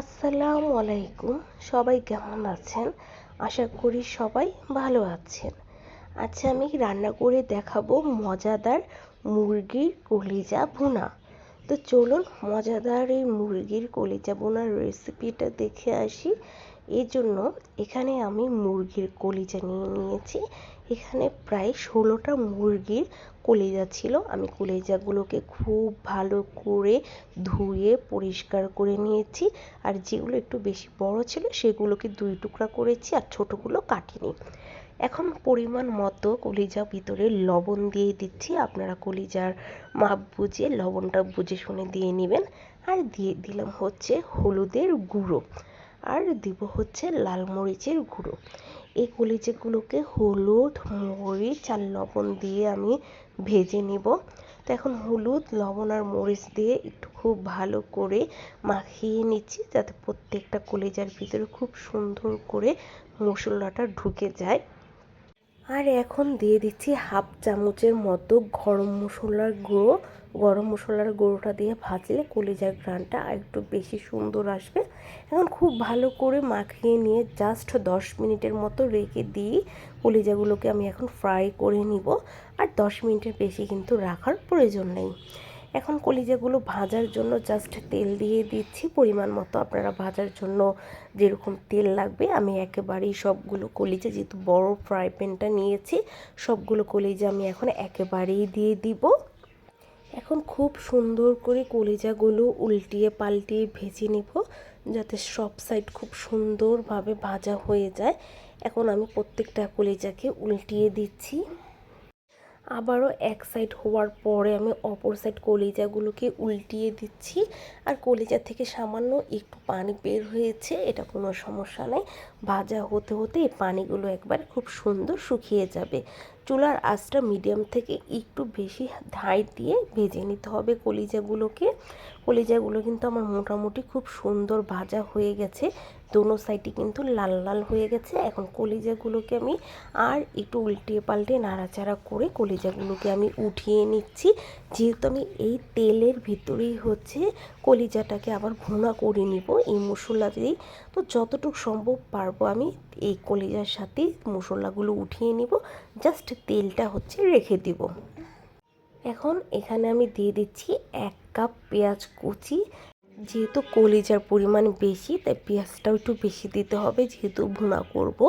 আসসালামু আলাইকুম। সবাই কেমন আছেন? আশা করি সবাই ভালো আছেন। আচ্ছা আমি রান্না করে দেখাবো মজাদার মুরগির কলিজা ভুনা। তো চলুন মজাদার এই মুরগির কলিজা বোনার রেসিপিটা দেখে আসি। এই জন্য এখানে আমি মুরগির কলিজা নিয়ে নিয়েছি। এখানে প্রায় ষোলোটা মুরগির কলিজা ছিল। আমি কলিজাগুলোকে খুব ভালো করে ধুয়ে পরিষ্কার করে নিয়েছি। আর যেগুলো একটু বেশি বড় ছিল, সেগুলোকে দুই টুকরা করেছি আর ছোটোগুলো কাটিনি। এখন পরিমাণ মতো কলিজা ভিতরে লবণ দিয়ে দিচ্ছি। আপনারা কলিজার মাপ বুঝে, লবণটা বুঝে শুনে দিয়ে নেবেন। আর দিয়ে দিলাম হচ্ছে হলুদের গুঁড়ো। আর দিব হচ্ছে লাল মরিচের গুঁড়ো। এই কলিজাগুলোকে হলুদ, মরিচ আর লবণ দিয়ে আমি ভেজে নিব। তো এখন হলুদ, লবণ আর মরিচ দিয়ে একটু খুব ভালো করে মাখিয়ে নিচ্ছি যাতে প্রত্যেকটা কলিজার ভিতরে খুব সুন্দর করে মশলাটা ঢুকে যায়। আর এখন দিয়ে দিচ্ছি হাফ চামচের মতো গরম মশলার গুঁড়ো। গরম মশলার গুঁড়োটা দিয়ে ভাজলে কলিজার ঘ্রানটা একটু বেশি সুন্দর আসবে। এখন খুব ভালো করে মাখিয়ে নিয়ে জাস্ট দশ মিনিটের মতো রেখে দিই। কলিজাগুলোকে আমি এখন ফ্রাই করে নিব। আর দশ মিনিটের বেশি কিন্তু রাখার প্রয়োজন নেই। এখন কলিজাগুলো ভাজার জন্য জাস্ট তেল দিয়ে দিচ্ছি। পরিমাণ মতো আপনারা ভাজার জন্য যেরকম তেল লাগবে, আমি একেবারেই সবগুলো কলিজা, যেহেতু বড় ফ্রাই প্যানটা নিয়েছি, সবগুলো কলিজা আমি এখন একেবারেই দিয়ে দিব। এখন খুব সুন্দর করে কলিজাগুলো উল্টিয়ে পাল্টিয়ে ভেজে নিব, যাতে সব সাইড খুব সুন্দরভাবে ভাজা হয়ে যায়। এখন আমি প্রত্যেকটা কলিজাকে উল্টিয়ে দিচ্ছি। আবারও এক সাইড হওয়ার পরে আমি অপর সাইড কলিজাগুলোকে উল্টিয়ে দিচ্ছি। আর কলিজা থেকে সামান্য একটু পানি বের হয়েছে, এটা কোনো সমস্যা নেই। ভাজা হতে হতে এই পানিগুলো একবার খুব সুন্দর শুকিয়ে যাবে। চুলার আঁচটা মিডিয়াম থেকে একটু বেশি ধাই দিয়ে ভেজে নিতে হবে কলিজাগুলোকে। কলিজাগুলো কিন্তু আমার মোটামুটি খুব সুন্দর ভাজা হয়ে গেছে। দোনো সাইডে কিন্তু লাল লাল হয়ে গেছে। এখন কলিজাগুলোকে আমি আর একটু উল্টিয়ে পাল্টে নাড়াচাড়া করে কলিজাগুলোকে আমি উঠিয়ে নিচ্ছি। যেহেতু আমি এই তেলের ভিতরেই হচ্ছে কলিজাটাকে আবার ভুনা করে নিব এই মশলা দিয়েই। তো যতটুকু সম্ভব পারব আমি এই কলিজার সাথে মশলাগুলো উঠিয়ে নিব। জাস্ট তেলটা হচ্ছে রেখে দিব। এখন এখানে আমি দিয়ে দিচ্ছি এক কাপ পেঁয়াজ কুচি। যেহেতু কলিজার পরিমাণ বেশি, তাই পেঁয়াজটাও একটু বেশি দিতে হবে, যেহেতু ভুনা করব।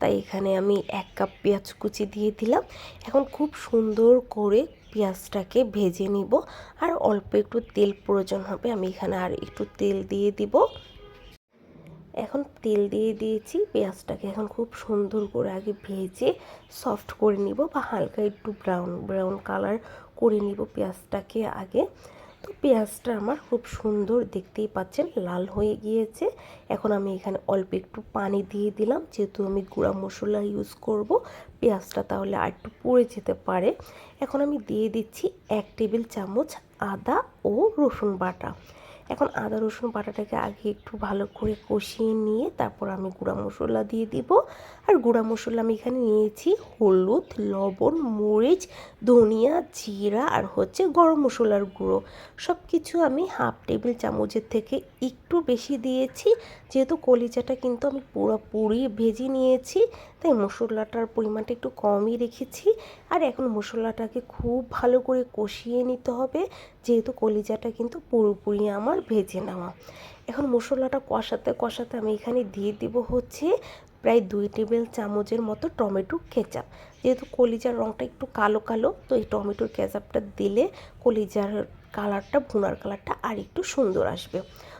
তাই এখানে আমি এক কাপ পেঁয়াজ কুচি দিয়ে দিলাম। এখন খুব সুন্দর করে পেঁয়াজটাকে ভেজে নিব। আর অল্প একটু তেল প্রয়োজন হবে, আমি এখানে আর একটু তেল দিয়ে দিব। এখন তেল দিয়ে দিয়েছি, পেঁয়াজটাকে এখন খুব সুন্দর করে আগে ভেজে সফট করে নিব বা হালকা একটু ব্রাউন ব্রাউন কালার করে নিব পেঁয়াজটাকে আগে। তো পেঁয়াজটা আমার খুব সুন্দর দেখতেই পাচ্ছেন, লাল হয়ে গিয়েছে। এখন আমি এখানে অল্প একটু পানি দিয়ে দিলাম, যেহেতু আমি গুঁড়া মশলা ইউজ করব, পেঁয়াজটা তাহলে আর একটু পড়ে যেতে পারে। এখন আমি দিয়ে দিচ্ছি এক টেবিল চামচ আদা ও রসুন বাটা। এখন আদা, রসুন বাটাটাকে আগে একটু ভালো করে কষিয়ে নিয়ে তারপর আমি গুঁড়া মশলা দিয়ে দিব। আর গুঁড়া মশলা আমি এখানে নিয়েছি হলুদ, লবণ, মরিচ, ধনিয়া, জিরা আর হচ্ছে গরম মশলার গুঁড়ো। সব কিছু আমি হাফ টেবিল চামচের থেকে একটু বেশি দিয়েছি, যেহেতু কলিজাটা কিন্তু আমি পুরোপুরি ভেজে নিয়েছি, তাই মশলাটার পরিমাণটা একটু কমই রেখেছি। আর এখন মশলাটাকে খুব ভালো করে কষিয়ে নিতে হবে, যেহেতু কলিজাটা কিন্তু পুরোপুরি আমার ভেজে নেওয়া। এখন মশলাটা কষাতে কষাতে আমি এখানে দিয়ে দিব হচ্ছে প্রায় দুই টেবিল চামচের মতো টমেটো কেচাপ। যেহেতু কলিজার রঙটা একটু কালো কালো, তো এই টমেটোর কেচাপটা দিলে কলিজার কালারটা, ভুনার কালারটা আর একটু সুন্দর আসবে।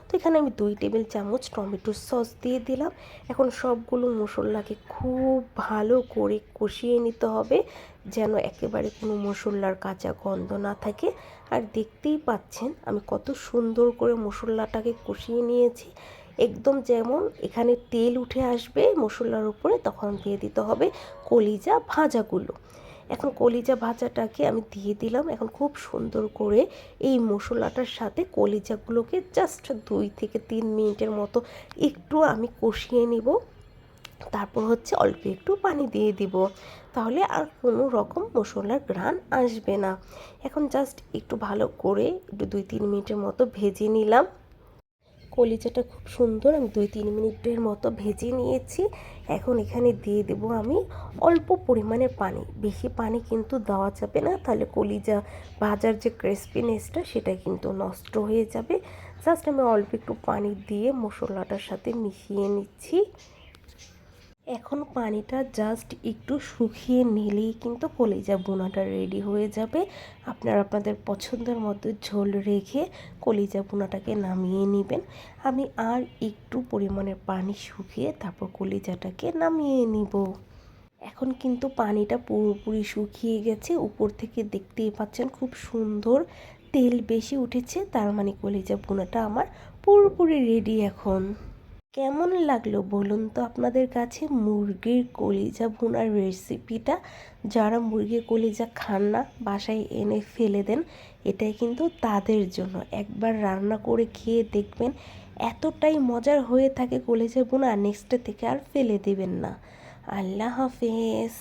তো এখানে আমি দুই টেবিল চামচ টমেটোর সস দিয়ে দিলাম। এখন সবগুলো মশলাকে খুব ভালো করে কষিয়ে নিতে হবে, যেন একেবারে কোনো মশলার কাঁচা গন্ধ না থাকে। আর দেখতেই পাচ্ছেন, আমি কত সুন্দর করে মশলাটাকে কষিয়ে নিয়েছি। একদম যেমন এখানে তেল উঠে আসবে মশলার উপরে, তখন দিয়ে দিতে হবে কলিজা ভাজাগুলো। এখন কলিজা ভাজাটাকে আমি দিয়ে দিলাম। এখন খুব সুন্দর করে এই মশলাটার সাথে কলিজাগুলোকে জাস্ট দুই থেকে তিন মিনিটের মতো একটু আমি কষিয়ে নিব। তারপর হচ্ছে অল্প একটু পানি দিয়ে দিব। তাহলে আর কোনো রকম মশলার গ্রান আসবে না। এখন জাস্ট একটু ভালো করে একটু দুই তিন মিনিটের মতো ভেজে নিলাম। কলিজাটা খুব সুন্দর, আমি দুই তিন মিনিটের মতো ভেজে নিয়েছি। এখন এখানে দিয়ে দেব আমি অল্প পরিমাণে পানি। বেশি পানি কিন্তু দেওয়া যাবে না, তাহলে কলিজা ভাজার যে ক্রিসপিনেসটা সেটা কিন্তু নষ্ট হয়ে যাবে। জাস্ট আমি অল্প একটু পানি দিয়ে মশলাটার সাথে মিশিয়ে নিচ্ছি। এখন পানিটা জাস্ট একটু শুকিয়ে নিলেই কিন্তু কলিজা বোনাটা রেডি হয়ে যাবে। আপনারা আপনাদের পছন্দের মতো ঝোল রেখে কলিজা বোনাটাকে নামিয়ে নেবেন। আমি আর একটু পরিমাণে পানি শুকিয়ে তারপর কলিজাটাকে নামিয়ে নিব। এখন কিন্তু পানিটা পুরোপুরি শুকিয়ে গেছে। উপর থেকে দেখতেই পাচ্ছেন খুব সুন্দর তেল বেশি উঠেছে, তার মানে কলিজা বোনাটা আমার পুরোপুরি রেডি এখন। কেমন লাগল বলুন তো আপনাদের কাছে? মুরগির কলিজা ভুনার রেসিপিটা যারা মুরগির কলিজা খান না, বাসায় এনে ফেলে দেন, এটাই কিন্তু তাদের জন্য। একবার রান্না করে খেয়ে দেখবেন এতটাই মজার হয়ে থাকে কলিজা ভুনা নেক্সট থেকে আর ফেলে দেবেন না। আল্লাহ হাফেজ।